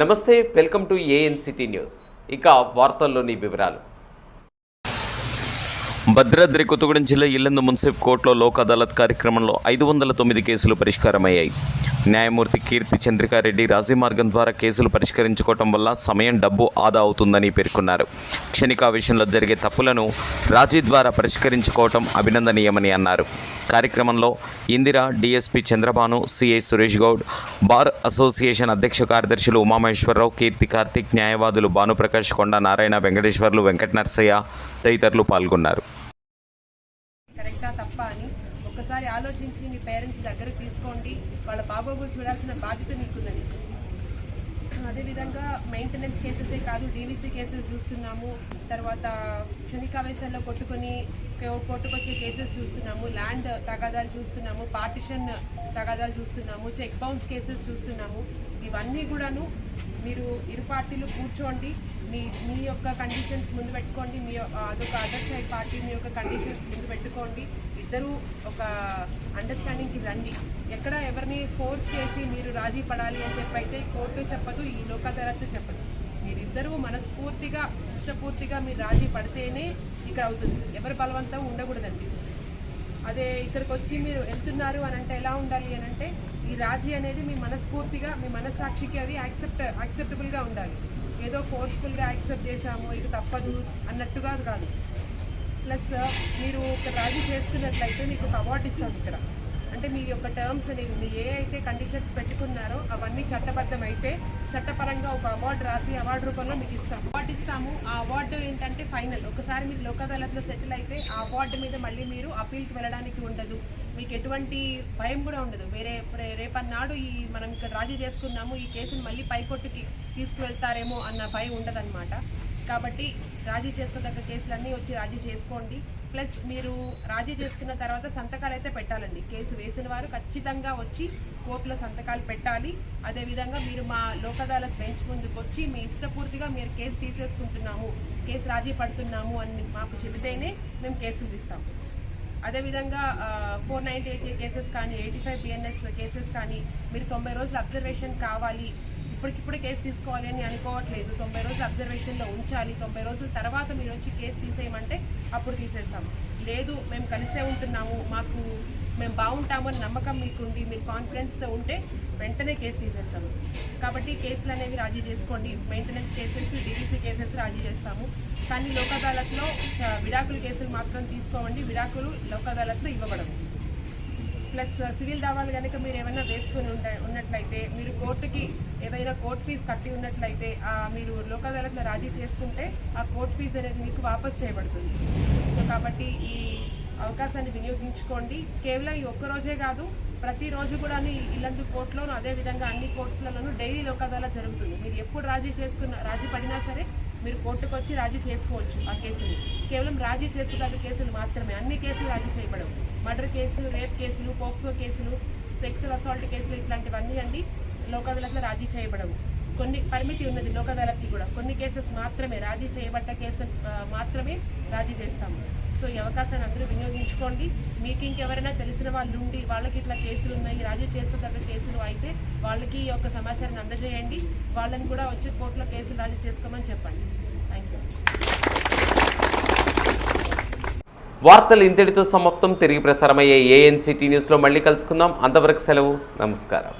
నమస్తే welcome to ANCT news. ఇక వార్తల్లోని వివరాలు. భద్రాద్రి కొత్తగూడెం జిల్లా ఇల్లందు మున్సిప్ కోర్టులో లోక్ అదాలత్ కార్యక్రమంలో ఐదు వందల తొమ్మిది కేసులు పరిష్కారమయ్యాయి. న్యాయమూర్తి కీర్తి చంద్రికారెడ్డి రాజీ మార్గం ద్వారా కేసులు పరిష్కరించుకోవటం వల్ల సమయం డబ్బు ఆదా అవుతుందని పేర్కొన్నారు. క్షణికావేశంలో జరిగే తప్పులను రాజీ ద్వారా పరిష్కరించుకోవటం అభినందనీయమని అన్నారు. కార్యక్రమంలో Indira DSP Chandrabhanu CI Suresh Goud bar association అధ్యక్ష కార్యదర్శులు ఉమామేశ్వరరావు కీర్తి కార్తిక్ న్యాయవాదులు భానుప్రకాష్ కొండ నారాయణ వెంకటేశ్వర్లు వెంకట నర్సయ్య తదితరులు పాల్గొన్నారు. ఒకసారి ఆలోచించి మీ పేరెంట్స్ దగ్గరకు తీసుకోండి. వాళ్ళ బాగోగులు చూడాల్సిన బాధ్యత మీకున్నది అదేవిధంగా మెయింటెనెన్స్ కేసెసే కాదు డీవీసీ కేసెస్ చూస్తున్నాము. తర్వాత క్షణికావేశాల్లో కొట్టుకొని కోర్టుకొచ్చే కేసెస్ చూస్తున్నాము ల్యాండ్ తగాదాలు చూస్తున్నాము పార్టిషన్ తగాదాలు చూస్తున్నాము చెక్ బౌన్స్ కేసెస్ చూస్తున్నాము. ఇవన్నీ కూడాను మీరు ఇరు పార్టీలు కూర్చోండి మీ మీ యొక్క కండిషన్స్ ముందు పెట్టుకోండి మీ అదొక అదర్ సైడ్ పార్టీ మీ యొక్క కండిషన్స్ ముందు పెట్టుకోండి ఇద్దరు ఒక అండర్స్టాండింగ్కి రండి. ఎక్కడ ఎవరిని ఫోర్స్ చేసి మీరు రాజీ పడాలి అని చెప్పి అయితే కోర్టు చెప్పదు ఈ లోక అదాలత్ చెప్పదు. మీరిద్దరూ మనస్ఫూర్తిగా ఇష్టపూర్తిగా మీరు రాజీ పడితేనే ఇక్కడ అవుతుంది. ఎవరి బలవంతం ఉండకూడదండి. అదే ఇక్కడికి వచ్చి మీరు వెళ్తున్నారు అని అంటే ఎలా ఉండాలి అని అంటే ఈ రాజీ అనేది మీ మనస్ఫూర్తిగా మీ మనస్సాక్షికి అది యాక్సెప్ట్ యాక్సెప్టబుల్గా ఉండాలి. ఏదో ఫోర్స్ఫుల్గా యాక్సెప్ట్ చేశాము ఇది తప్పదు అన్నట్టుగా కాదు. ప్లస్ మీరు ఇక్కడ రాజీ చేసుకున్నట్లయితే మీకు ఒక అవార్డు ఇస్తాం ఇక్కడ. అంటే మీ యొక్క టర్మ్స్ అనేవి మీ ఏ అయితే కండిషన్స్ పెట్టుకున్నారో అవన్నీ చట్టబద్ధం అయితే చట్టపరంగా ఒక అవార్డు రాసి అవార్డు రూపంలో మీకు ఇస్తాం అవార్డు ఇస్తాము. ఆ అవార్డు ఏంటంటే ఫైనల్ ఒకసారి మీరు లోక్ అదాలత్లో సెటిల్ అయితే ఆ అవార్డు మీద మళ్ళీ మీరు అప్పీల్కి వెళ్ళడానికి ఉండదు. మీకు ఎటువంటి భయం కూడా ఉండదు. వేరే రేపన్నాడు ఈ మనం ఇక్కడ రాజీ చేసుకున్నాము ఈ కేసుని మళ్ళీ పైకొట్టుకి తీసుకువెళ్తారేమో అన్న భయం ఉండదన్నమాట. కాబట్టి రాజీ చేసుకోదగ్గ కేసులన్నీ వచ్చి రాజీ చేసుకోండి. ప్లస్ మీరు రాజీ చేసుకున్న తర్వాత సంతకాలు అయితే పెట్టాలండి. కేసు వేసిన వారు ఖచ్చితంగా వచ్చి కోర్టులో సంతకాలు పెట్టాలి. అదేవిధంగా మీరు మా లోక్ అదాలత్ బెంచ్ ముందుకు వచ్చి మీ ఇష్టపూర్తిగా మీరు కేసు తీసేసుకుంటున్నాము కేసు రాజీ పడుతున్నాము అని మాకు చెబితేనే మేము కేసులు తీస్తాము. అదేవిధంగా ఫోర్ నైంటీ ఎయిట్ కేసెస్ కానీ ఎయిటీ ఫైవ్ బిఎన్ఎస్ కేసెస్ కానీ మీరు తొంభై రోజులు అబ్జర్వేషన్ కావాలి. ఇప్పటికిప్పుడు కేసు తీసుకోవాలి అని అనుకోవట్లేదు. తొంభై రోజులు అబ్జర్వేషన్లో ఉంచాలి. తొంభై రోజుల తర్వాత మీరు వచ్చి కేసు తీసేయమంటే అప్పుడు తీసేస్తాము. లేదు మేము కలిసే ఉంటున్నాము. మాకు మేము బాగుంటామని నమ్మకం మీకుండి మీరు కాన్ఫిడెన్స్తో ఉంటే వెంటనే కేసు తీసేస్తాము. కాబట్టి కేసులు అనేవి రాజీ చేసుకోండి. మెయింటెనెన్స్ కేసెస్ డీటీసీ కేసెస్ రాజీ చేస్తాము. కానీ లోక్ అదాలత్లో విడాకుల కేసులు మాత్రం తీసుకోవండి. విడాకులు లోక్ అదాలత్లో ఇవ్వబడవు. ప్లస్ సివిల్ దావాలు కనుక మీరు ఏమైనా వేసుకుని ఉండ ఉన్నట్లయితే మీరు కోర్టుకి ఏదైనా కోర్ట్ ఫీజు కట్టి ఉన్నట్లయితే మీరు లోక్ అదాలత్లో రాజీ చేసుకుంటే ఆ కోర్ట్ ఫీజు అనేది మీకు వాపస్ చేయబడుతుంది. సో కాబట్టి ఈ అవకాశాన్ని వినియోగించుకోండి. కేవలం ఈ ఒక్క రోజే కాదు ప్రతిరోజు కూడా ఇల్లందు కోర్టులోను అదేవిధంగా అన్ని కోర్ట్స్లలోనూ డైలీ లోక్ అదాలత్ జరుగుతుంది. మీరు ఎప్పుడు రాజీ చేసుకున్న రాజీ పడినా సరే మీరు కోర్టుకు వచ్చి రాజీ చేసుకోవచ్చు ఆ కేసుని. కేవలం రాజీ చేసుకున్న కేసులు మాత్రమే. అన్ని కేసులు రాజీ చేయబడవు. మర్డర్ కేసులు రేప్ కేసులు పోక్సో కేసులు సెక్సువల్ అసాల్ట్ కేసులు ఇట్లాంటివన్నీ అండి. లోక్ రాజీ చేయబడవు. కొన్ని పరిమితి ఉన్నది లోక్ అదాలత్కి కూడా. కొన్ని కేసెస్ మాత్రమే రాజీ చేయబడ్డ కేసు మాత్రమే రాజీ చేస్తాము. సో ఈ అవకాశాన్ని అందరూ వినియోగించుకోండి. మీకు ఇంకెవరైనా తెలిసిన వాళ్ళు ఉండి వాళ్ళకి ఇట్లా కేసులు ఉన్నాయి రాజీ చేసుకోదగ్గ కేసులు అయితే వాళ్ళకి ఈ యొక్క సమాచారాన్ని అందజేయండి. వాళ్ళని కూడా వచ్చి కోర్టులో కేసులు రాజీ చేసుకోమని చెప్పండి. థ్యాంక్ వార్తలు ఇంతటితో సమాప్తం. తిరిగి ప్రసారమయ్యే ఏఎన్సిటీ న్యూస్లో మళ్ళీ కలుసుకుందాం. అంతవరకు సెలవు. నమస్కారం.